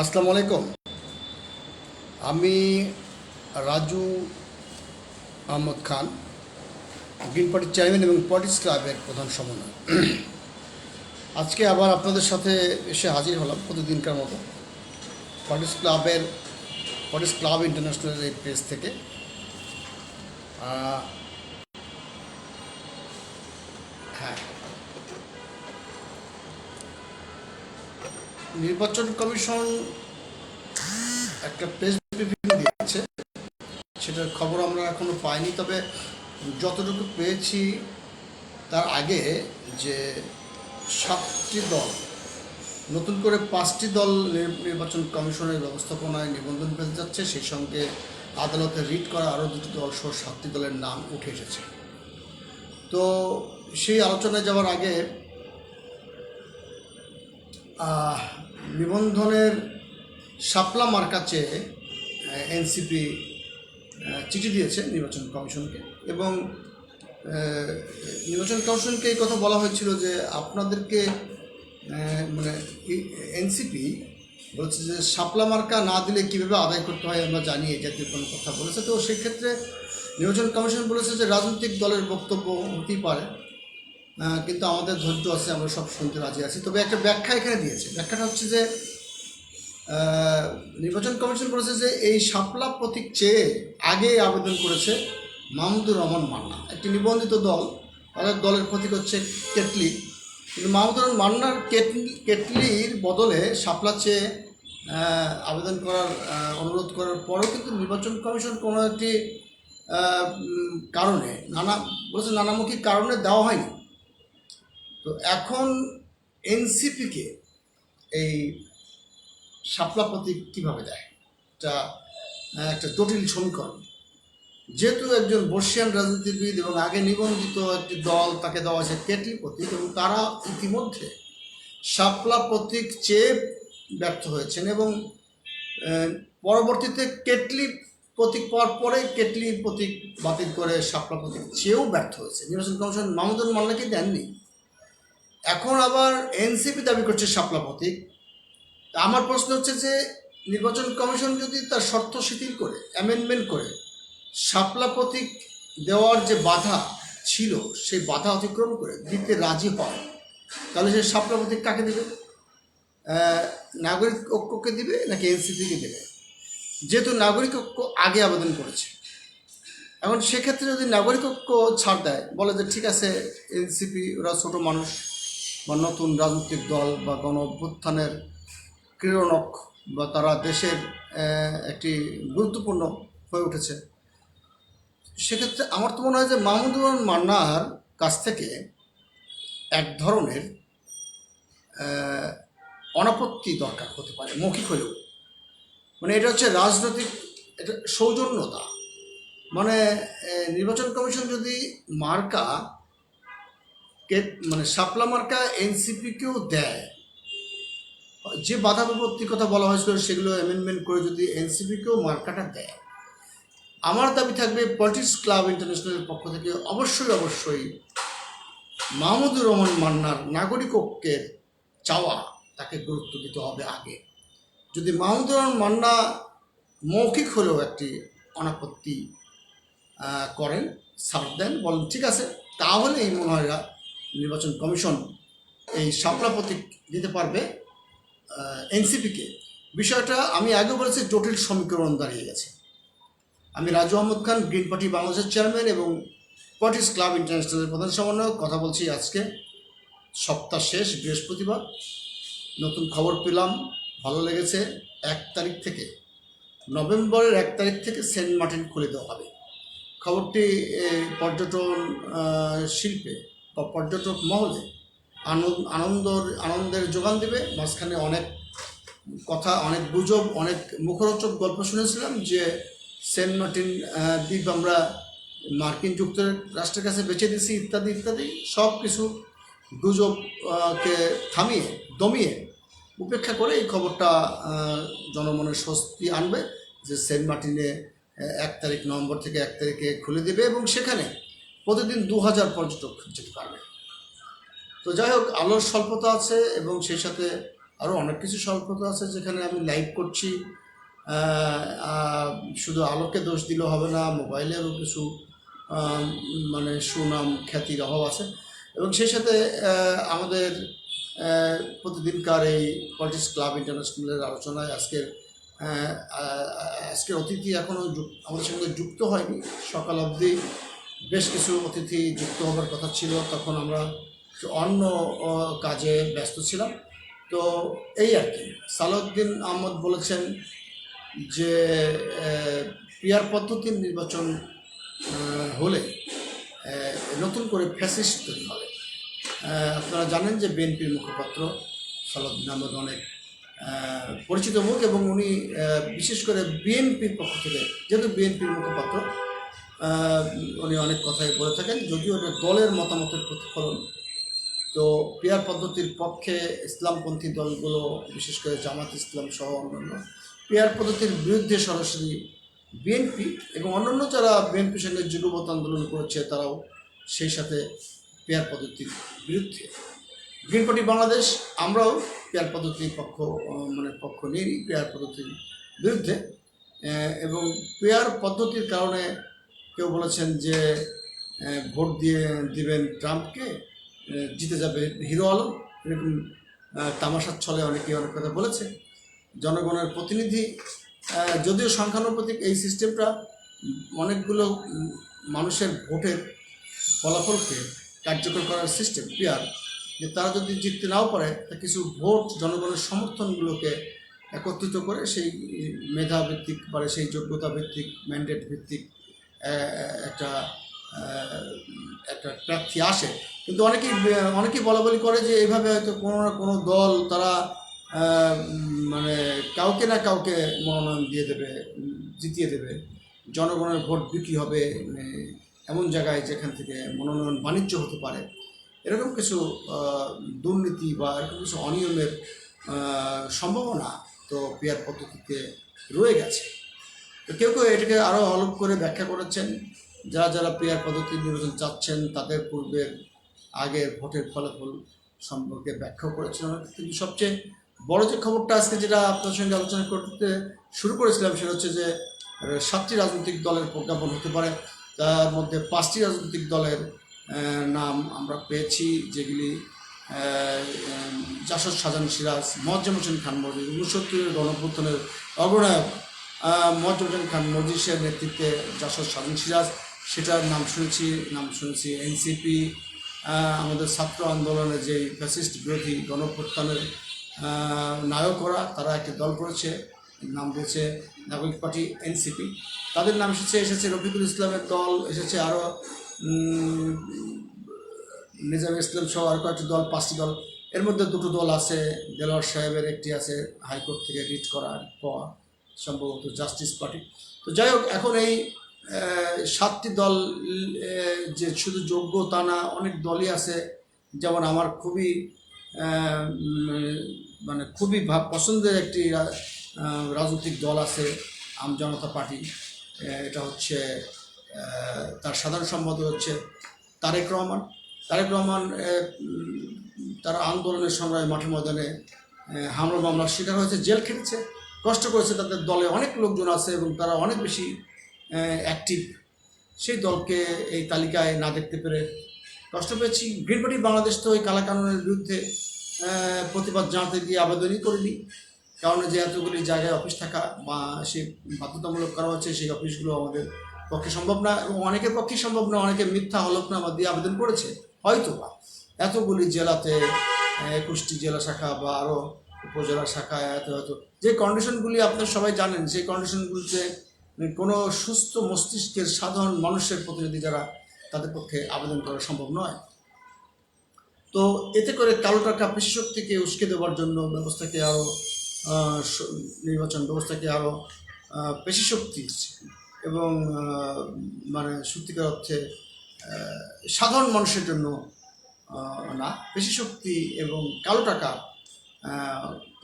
আসসালামু আলাইকুম। আমি রাজু আহমদ খান, গ্রিন পার্টির চেয়ারম্যান এবং পলিটিক্স ক্লাবের প্রধান সমন্বয় আজকে আবার আপনাদের সাথে এসে হাজির হলাম প্রতিদিনকার মতো পলিটিক্স ক্লাবের, পলিটিক্স ক্লাব ইন্টারন্যাশনাল এই পেজ থেকে। নির্বাচন কমিশন একটা প্রেস ব্রিফিং দিয়েছে। সেটার খবর আমরা এখনও পাইনি তবে যতটুকু পেয়েছি তার আগে যে সাতটি দল নতুন করে পাঁচটি দল নির্বাচন কমিশনের ব্যবস্থাপনায় নিবন্ধন পেতে যাচ্ছে সেই সঙ্গে আদালতে রিট করা আরও দুটি দল সহ সাতটি দলের নাম উঠে এসেছে। তো সেই আলোচনায় যাওয়ার আগে আহ, নিবন্ধনের শাপলা মার্কা চেয়ে এনসিপি চিঠি দিয়েছে নির্বাচন কমিশনকে। এবং নির্বাচন কমিশনকে এই কথা বলা হয়েছিল যে আপনাদেরকে মানে এনসিপি বলছে যে শাপলা মার্কা না দিলে কীভাবে আদায় করতে হয় আমরা জানি এই জাতীয় কোনো কথা বলেছে। তো সেক্ষেত্রে নির্বাচন কমিশন বলেছে যে রাজনৈতিক দলের বক্তব্য হতেই পারে। কিন্তু আমাদের ধৈর্য আছে, আমরা সব শুনতে রাজি আছি। তবে একটা ব্যাখ্যা এখানে দিয়েছে। ব্যাখ্যাটা হচ্ছে যে নির্বাচন কমিশন বলেছে যে এই শাপলা প্রতীক চেয়ে আগে আবেদন করেছে মাহমুদুর রহমান মান্না, একটি নিবন্ধিত দল। তাদের দলের প্রতীক হচ্ছে কেটলি। কিন্তু মাহমুদুর রহমান মান্নার কেটলি, কেটলির বদলে শাপলা চেয়ে আবেদন করার অনুরোধ করার পরেও কিন্তু নির্বাচন কমিশন কোনো একটি কারণে নানা, বলেছে নানামুখী কারণে দেওয়া হয়নি। তো এখন এনসিপিকে এই শাপলা প্রতীক কীভাবে দেয়? এটা একটা জটিল সমীকরণ। যেহেতু একজন বর্ষিয়ান রাজনীতিবিদ এবং আগে নিবন্ধিত একটি দল তাকে দেওয়া হয়েছে কেটলি প্রতীক এবং তারা ইতিমধ্যে শাপলা প্রতীক চেয়ে ব্যর্থ হয়েছেন এবং পরবর্তীতে কেটলি প্রতীক পাওয়ার পরে কেটলি প্রতীক বাতিল করে শাপলা প্রতীক চেয়েও ব্যর্থ হয়েছে নির্বাচন কমিশন মাহমুদুল মাল্লাকে দেননি। এখন আবার এনসিপি দাবি করছে শাপলা প্রতীক আমার প্রশ্ন হচ্ছে যে, নির্বাচন কমিশন যদি তার শর্ত শিথিল করে অ্যামেন্ডমেন্ট করে, শাপলা প্রতীক দেওয়ার যে বাধা ছিল, সেই বাধা অতিক্রম করে দিতে রাজি হয়, তাহলে সে শাপলা প্রতীক কাকে দেবে? নাগরিক ঐক্যকে দিবে নাকি এনসিপিকে দেবে? যেহেতু নাগরিক ঐক্য আগে আবেদন করেছে। এখন সেক্ষেত্রে যদি নাগরিক ঐক্য ছাড় দেয়, বলে যে ঠিক আছে এনসিপি ওরা ছোটো মানুষ বা নতুন রাজনৈতিক দল বা গণ অভ্যুত্থানের ক্রীড়নক বা তারা দেশের একটি গুরুত্বপূর্ণ হয়ে উঠেছে। সেক্ষেত্রে আমার তো মনে হয় যে মাহমুদুর মান্নার কাছ থেকে এক ধরনের অনাপত্তি দরকার হতে পারে, মৌখিক হলেও। মানে এটা হচ্ছে রাজনৈতিক, এটা সৌজন্যতা। মানে নির্বাচন কমিশন যদি মার্কা কে মানে শাপলা মার্কা এনসিপিকেও দেয়। যে বাধা বিপত্তির কথা বলা হয়েছিল সেগুলো অ্যামেন্ডমেন্ট করে যদি এনসিপিকেও মার্কাটা দেয়। আমার দাবি থাকবে পলিটিক্স ক্লাব ইন্টারন্যাশনালের পক্ষ থেকে অবশ্যই অবশ্যই মাহমুদুর রহমান মান্নার নাগরিক ঐক্যের চাওয়া তাকে গুরুত্ব দিতে হবে আগে। যদি মাহমুদুর রহমান মান্না মৌখিক হলেও একটি অনাপত্তি করেন ছাড় দেন, বলেন, ঠিক আছে তাহলে এই মনে হয় নির্বাচন কমিশন এই শাপলা প্রতীক দিতে পারবে এনসিপিকে। বিষয়টা আমি আগেও বলেছি, জটিল সমীকরণ দাঁড়িয়ে গেছে। আমি রাজু আহমদ খান, গ্রিন পার্টি বাংলাদেশের চেয়ারম্যান এবং পলিটিক্স ক্লাব ইন্টারন্যাশনালের প্রধান সমন্বয়ক, কথা বলছি আজকে। সপ্তাহ শেষ, বৃহস্পতিবার। নতুন খবর পেলাম, ভালো লেগেছে। এক তারিখ থেকে, নভেম্বরের এক তারিখ থেকে সেন্ট মার্টিন খুলে দেওয়া হবে। খবরটি পর্যটন শিল্পে। বা পর্যটক মহলে আনন্দ আনন্দ আনন্দের যোগান দেবে। মাঝখানে অনেক কথা অনেক গুজব অনেক মুখরোচক গল্প শুনেছিলাম যে সেন্ট মার্টিন দ্বীপ আমরা মার্কিন যুক্তরাষ্ট্রের কাছে বেঁচে দিয়েছি ইত্যাদি ইত্যাদি। সব কিছু গুজবকে থামিয়ে দমিয়ে উপেক্ষা করে এই খবরটা আহ, জনমনের স্বস্তি আনবে যে সেন্ট মার্টিনে এক তারিখ নভেম্বর থেকে এক তারিখে খুলে দেবে এবং সেখানে প্রতিদিন দু হাজার পর্যটক যেতে পারবে। তো যাই হোক, আলোর স্বল্পতা আছে এবং সেই সাথে আরও অনেক কিছু স্বল্পতা আছে যেখানে আমি লাইভ করছি। শুধু আলোকে দোষ দিলেও হবে না, মোবাইলেরও কিছু মানে সুনাম, খ্যাতির অভাব আছে। এবং সেই সাথে আমাদের প্রতিদিনকার এই পলিটিক্স ক্লাব ইন্টারন্যাশনালের আলোচনায় আজকের আজকের অতিথি এখনও আমাদের সঙ্গে যুক্ত হয়নি। সকাল অবধি বেশ কিছু অতিথি যুক্ত হবার কথা ছিল, তখন আমরা অন্য কাজে ব্যস্ত ছিলাম। তো এই আর কি, সালাউদ্দিন আহমদ বলেছেন যে পিয়ার পদ্ধতির নির্বাচন হলে নতুন করে ফ্যাসিস্ট তৈরি হবে। আপনারা জানেন যে বিএনপির মুখপাত্র সালাউদ্দিন আহমদ অনেক পরিচিত মুখ এবং উনি বিশেষ করে বিএনপির পক্ষ থেকে, যেহেতু বিএনপির মুখপাত্র উনি অনেক কথাই বলে থাকেন, যদিও এটা দলের মতামতের প্রতিফলন। তো পিয়ার পদ্ধতির পক্ষে ইসলামপন্থী দলগুলো, বিশেষ করে জামাত ইসলাম সহ অন্যান্য, পিয়ার পদ্ধতির বিরুদ্ধে সরাসরি বিএনপি এবং অন্যান্য যারা বিএনপির সঙ্গে যুগপথ আন্দোলন করেছে, তারাও সেই সাথে পেয়ার পদ্ধতির বিরুদ্ধে। গ্রিন পার্টি বাংলাদেশ, আমরাও পেয়ার পদ্ধতির পক্ষ মানে পক্ষ নিই পেয়ার পদ্ধতির বিরুদ্ধে। এবং পেয়ার পদ্ধতির কারণে কেউ বলেছেন যে ভোট দিয়ে দিবেন ট্রাম্পকে জিতে যাবে হিরো আলম, এরকম তামাশার ছলে অনেকে অনেক কথা বলেছে। জনগণের প্রতিনিধি যদিও সংখ্যানুপাতিক এই সিস্টেমটা অনেকগুলো মানুষের ভোটের ফলাফলকে কার্যকর করার সিস্টেম পিয়ার যে তারা যদি জিততে নাও পারে, তা কিছু ভোট জনগণের সমর্থনগুলোকে একত্রিত করে সেই মেধা ভিত্তিক বা সেই যোগ্যতা ভিত্তিক ম্যান্ডেট ভিত্তিক একটা একটা প্রার্থী আসে। কিন্তু অনেকেই অনেকেই বলা বলি করে যে এইভাবে হয়তো কোনো না কোনো দল তারা মানে কাউকে না কাউকে মনোনয়ন দিয়ে দেবে, জিতিয়ে দেবে। জনগণের ভোট বিক্রি হবে মানে এমন জায়গায় যেখান থেকে মনোনয়ন বাণিজ্য হতে পারে। এরকম কিছু দুর্নীতি বা এরকম কিছু অনিয়মের সম্ভাবনা তো পেয়ার পদ্ধতিতে রয়ে গেছে। তো কেউ কেউ এটাকে আরও অলপ করে ব্যাখ্যা করেছেন, যারা যারা পেয়ার পদ্ধতি নির্বাচন চাচ্ছেন, তাদের পূর্বের আগের ভোটের ফলাফল সম্পর্কে ব্যাখ্যা করেছেন কিন্তু সবচেয়ে বড় যে খবরটা আজকে যেটা আপনার সঙ্গে আলোচনা করতে শুরু করেছিলাম সেটা হচ্ছে যে সাতটি রাজনৈতিক দলের প্রজ্ঞাপন হতে পারে। তার মধ্যে পাঁচটি রাজনৈতিক দলের নাম আমরা পেয়েছি, যেগুলি জাসদ সাজান সিরাজ মজ্জাম হোসেন খান মজিদ উনসত্তরের গণপ্রথনের অগ্রনায়ক হোসেন খান মজিসের নেতৃত্বে জাসদ সাজান সিরাজ, সেটার নাম শুনেছি নাম শুনেছি এনসিপি আমাদের ছাত্র আন্দোলনের যে ফ্যাসিস্ট বিরোধী গণপ্রত্যানের নায়করা, তারা একটি দল করেছে নাম দিয়েছে নাগরিক পার্টি এনসিপি। তাদের নাম এসেছে এসেছে রফিকুল ইসলামের দল, এসেছে আরও নিজাম ইসলাম সহ আর কয়েকটি দল, পাঁচটি দল। এর মধ্যে দুটো দল আছে, দেলোয়ার সাহেবের একটি আছে হাইকোর্ট থেকে রিট করার পাওয়া সম্ভবত জাস্টিস পার্টি। তো যাই হোক, এখন এই সাতটি দল যে শুধু যোগ্য তা না, অনেক দলই আছে, যেমন আমার খুবই মানে খুবই পছন্দের একটি রাজনৈতিক দল আছে, আম জনতা পার্টি। এটা হচ্ছে তার সাধারণ সম্পাদক হচ্ছে তারেক রহমান। তারেক রহমান তারা আন্দোলনের সময় মাঠে ময়দানে হামলা মামলার শিকার হয়েছে, জেল খেটেছে। কষ্ট করেছে, তাদের দলে অনেক লোকজন আছে এবং তারা অনেক বেশি অ্যাক্টিভ সেই দলকে এই তালিকায় না দেখতে পেরে কষ্ট পেয়েছি। গ্রিন পার্টি বাংলাদেশ তো ওই কালাকানুনের বিরুদ্ধে প্রতিবাদ জানাতে গিয়ে আবেদনই করিনি। কারণ যে এতগুলি জায়গায় অফিস থাকা বা সে বাধ্যতামূলক করা হচ্ছে, সেই অফিসগুলো আমাদের পক্ষে সম্ভব না এবং অনেকের পক্ষে সম্ভব না, অনেকে মিথ্যা হলফনামা দিয়ে আবেদন করেছে। হয়তো বা এতগুলি জেলাতে একুশটি জেলা শাখা বা আরও উপজেলা শাখায় এত এত। যে কন্ডিশনগুলি আপনারা সবাই জানেন, সেই কন্ডিশনগুলিতে কোনো সুস্থ মস্তিষ্কের সাধারণ মানুষের প্রতিনিধি যারা, তাদের পক্ষে আবেদন করা সম্ভব নয়। তো এতে করে কালো টাকা পেশি উস্কে দেওয়ার জন্য ব্যবস্থাকে আরও নির্বাচন ব্যবস্থাকে আরও পেশি শক্তি এবং মানে সত্যিকার অর্থে সাধারণ মানুষের জন্য না পেশি শক্তি এবং কালো টাকা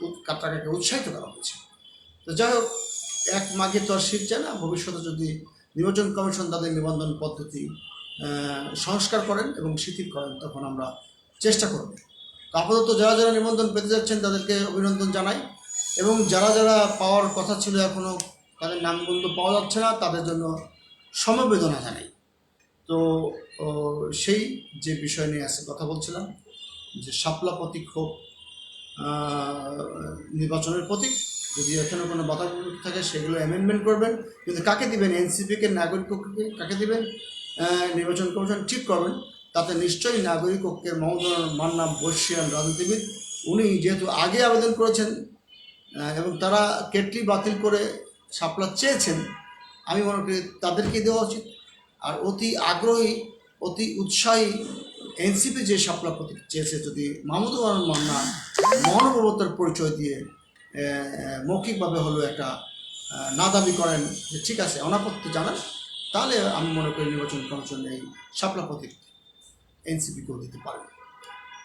উৎ- উৎসাহিত করা হয়েছে। তো যাই হোক, এক মাঘে তো আর শীত যায় না, ভবিষ্যতে যদি নির্বাচন কমিশন তাদের নিবন্ধন পদ্ধতি সংস্কার করেন এবং শিথিল করেন, তখন আমরা চেষ্টা করব। আপাতত যারা যারা নিবন্ধন পেতে যাচ্ছেন, তাদেরকে অভিনন্দন জানাই। এবং যারা যারা পাওয়ার কথা ছিল এখনও তাদের নামবন্ধ পাওয়া যাচ্ছে না, তাদের জন্য সমবেদনা জানাই। তো সেই যে বিষয় নিয়ে আজকে কথা বলছিলাম, যে শাপলা প্রতীক নির্বাচনের প্রতীক। যদি এখানে কোনো বাধা থাকে, সেগুলো অ্যামেন্ডমেন্ট করবেন। কিন্তু কাকে দিবেন? এনসিপিকে নাগরিক কাকে দিবেন? নির্বাচন কমিশন ঠিক করবেন। তাতে নিশ্চয়ই নাগরিক ঐক্যের মহোদয় মান্না বর্ষিয়ান রাজনীতিবিদ, উনি যেহেতু আগে আবেদন করেছেন এবং তারা কেটলি বাতিল করে শাপলা চেয়েছেন, আমি মনে করি তাদেরকে দেওয়া উচিত। আর অতি আগ্রহী, অতি উৎসাহী এনসিপি যে সাপলা প্রতীক চেয়েছে, যদি মাহমুদুর মান্না মহানুভবতার পরিচয় দিয়ে মৌখিকভাবে হলো একটা না দাবি করেন যে ঠিক আছে, অনাপত্তি জানান, তাহলে আমি মনে করি নির্বাচন কমিশন এই সাপলা প্রতীক এনসিপিকেও দিতে পারেন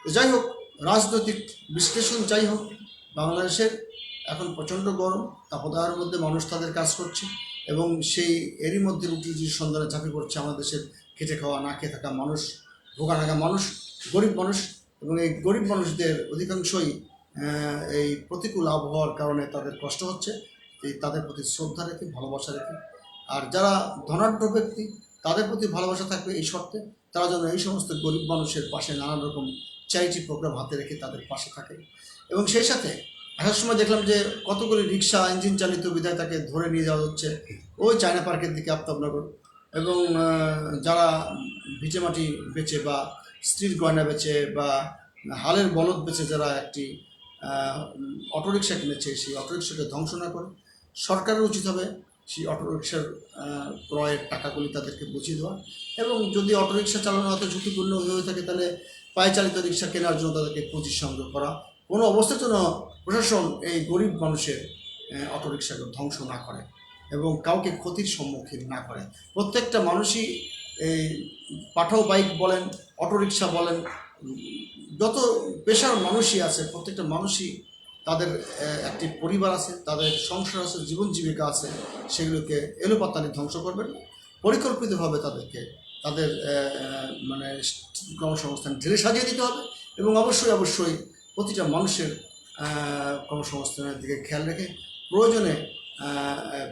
তো যাই হোক, রাজনৈতিক বিশ্লেষণ যাই হোক, বাংলাদেশের এখন প্রচণ্ড গরম, তাপদাহের মধ্যে মানুষ তাদের কাজ করছে এবং সেই এরই মধ্যে রুটি রুজির সন্ধানে ঝাঁপি পড়ছে, আমাদের দেশের খেটে খাওয়া, না খেয়ে থাকা মানুষ ভোগা থাকা মানুষ, গরিব মানুষ এবং এই গরিব মানুষদের অধিকাংশই এই প্রতিকূল আবহাওয়ার কারণে তাদের কষ্ট হচ্ছে। এই তাদের প্রতি শ্রদ্ধা রেখে, ভালোবাসা রেখে। আর যারা ধনাঢ্য ব্যক্তি, তাদের প্রতি ভালোবাসা থাকবে এই শর্তে। তারা যেন এই সমস্ত গরিব মানুষের পাশে নানান রকম চ্যারিটি প্রোগ্রাম হাতে রেখে তাদের পাশে থাকে। এবং সেই সাথে আসার সময় দেখলাম যে কতগুলি রিক্সা, ইঞ্জিন চালিত বিধায় তাকে ধরে নিয়ে যাওয়া হচ্ছে। ওই চায়না পার্কের দিকে আফতাবনগর। এবং যারা ভিটে মাটি বেচে বা স্ত্রীর গয়না বেচে বা হালের বলদ বেচে যারা একটি অটোরিকশা কিনেছে সেই অটোরিকশাকে ধ্বংস না করে সরকারের উচিত হবে সেই অটোরিকশার ক্রয়ের টাকাগুলি তাদেরকে বুঝিয়ে দেওয়া। এবং যদি অটোরিকশা চালানো হয়তো ঝুঁকিপূর্ণ হয়ে থাকে তাহলে পায়চালিত রিক্সা কেনার জন্য তাদেরকে পুঁজি সংগ্রহ করা। কোনো অবস্থার জন্য প্রশাসন এই গরিব মানুষের আহ, অটোরিকশাকে ধ্বংস না করে। এবং কাউকে ক্ষতির সম্মুখীন না করে। প্রত্যেকটা মানুষই এই পাঠাও বাইক বলেন, অটোরিকশা বলেন, যত পেশার মানুষই আছে, প্রত্যেকটা মানুষই তাদের একটি পরিবার আছে, তাদের সংসার আছে, জীবন জীবিকা আছে, সেগুলোকে এলোপাতানি ধ্বংস করবেন। পরিকল্পিতভাবে তাদেরকে, তাদের মানে কর্মসংস্থান ঢেলে সাজিয়ে দিতে হবে এবং অবশ্যই অবশ্যই প্রতিটা মানুষের কর্মসংস্থানের দিকে খেয়াল রেখে প্রয়োজনে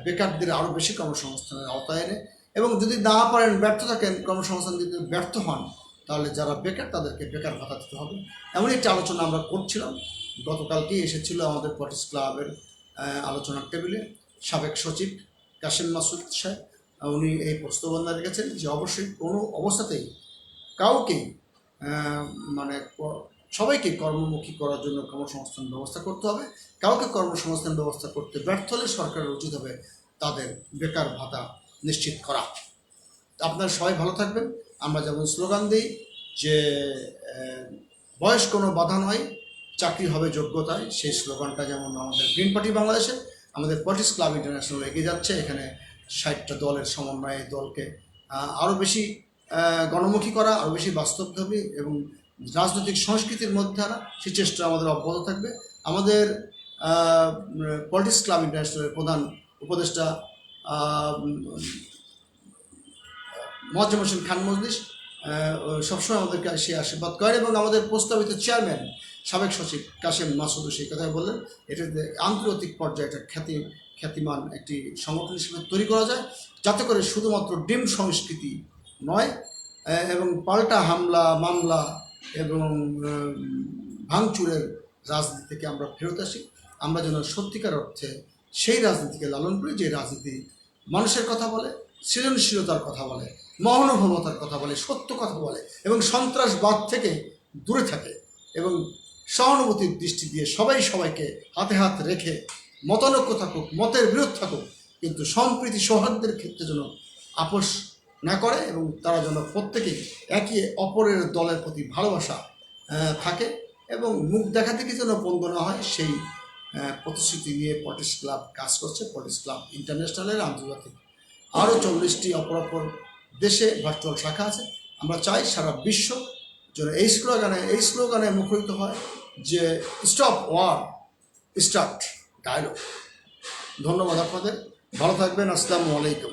বেকারদের আরও বেশি কর্মসংস্থানের আওতায় এনে এবং যদি না পারেন, ব্যর্থ থাকেন, কর্মসংস্থান দিতে ব্যর্থ হন, তাহলে যারা বেকার তাদেরকে বেকার ভাতা দিতে হবে। এমন একটি আলোচনা আমরা করছিলাম। গতকালকেই এসেছিল আমাদের পটিস ক্লাবের আলোচনার টেবিলে সাবেক সচিব কাশিম মাসুদ সাহেব। উনি এই প্রস্তাবনা রেখেছেন যে, অবশ্যই কোনো অবস্থাতেই কাউকেই মানে সবাইকে কর্মমুখী করার জন্য কর্মসংস্থান ব্যবস্থা করতে হবে। কাউকে কর্মসংস্থান ব্যবস্থা করতে ব্যর্থ হলে সরকারের উচিত হবে তাদের বেকার ভাতা নিশ্চিত করা। আপনারা সবাই ভালো থাকবেন। আমরা যেমন স্লোগান দিই যে বয়স কোনো বাধা নয়, চাকরি হবে যোগ্যতায়। সেই স্লোগানটা যেমন আমাদের গ্রিন পার্টি বাংলাদেশে, আমাদের পলিটিক্স ক্লাব ইন্টারন্যাশনাল এগিয়ে যাচ্ছে। এখানে ষাটটা দলের সমন্বয়ে দলকে আরও বেশি গণমুখী করা আরও বেশি বাস্তবধর্মী এবং রাজনৈতিক সংস্কৃতির মধ্যে আনা, সেই চেষ্টা আমাদের অব্যাহত থাকবে। আমাদের পলিটিক্স ক্লাব ইন্টারন্যাশনালের প্রধান উপদেষ্টা মোয়াজ্জেম হোসেন খান মজলিস সবসময় আমাদেরকে সে আশীর্বাদ করেন এবং আমাদের প্রস্তাবিত চেয়ারম্যান, সাবেক সচিব কাশেম মাসুদও সেই কথাই বললেন। এটা যে আন্তর্জাতিক পর্যায়ে একটা খ্যাতি, খ্যাতিমান একটি সংগঠন হিসেবে তৈরি করা যায়, যাতে করে শুধুমাত্র ডিম সংস্কৃতি নয় এবং পাল্টা হামলা, মামলা এবং ভাঙচুরের রাজনীতি থেকে আমরা ফেরত আসি। আমরা যেন সত্যিকার অর্থে সেই রাজনীতিকে লালন করি, যে রাজনীতি মানুষের কথা বলে, সৃজনশীলতার কথা বলে, মহানুভবতার কথা বলে, সত্য কথা বলে এবং সন্ত্রাসবাদ থেকে দূরে থাকে এবং সহানুভূতির দৃষ্টি দিয়ে সবাই সবাইকে হাতে হাত রেখে মতানৈক্য থাকুক, মতের বিরোধ থাকুক, কিন্তু সম্প্রীতি সৌহার্দ্যের ক্ষেত্রে যেন আপোষ না করে এবং তারা যেন প্রত্যেকেই একে অপরের দলের প্রতি ভালোবাসা থাকে এবং মুখ দেখা থেকে যেন পঙ্গ না হয় সেই প্রতিশ্রুতি নিয়ে পটিস ক্লাব কাজ করছে। পটিস ক্লাব ইন্টারন্যাশনালের আন্তর্জাতিক। আরও চল্লিশটি অপর অপর দেশে ভার্চুয়াল শাখা আছে। আমরা চাই সারা বিশ্ব যেন এই স্লোগানে এই স্লোগানে মুখরিত হয় যে স্টপ ওয়ার স্টার্ট ডায়লগ ধন্যবাদ আপনাদের। ভালো থাকবেন। আসসালামু আলাইকুম।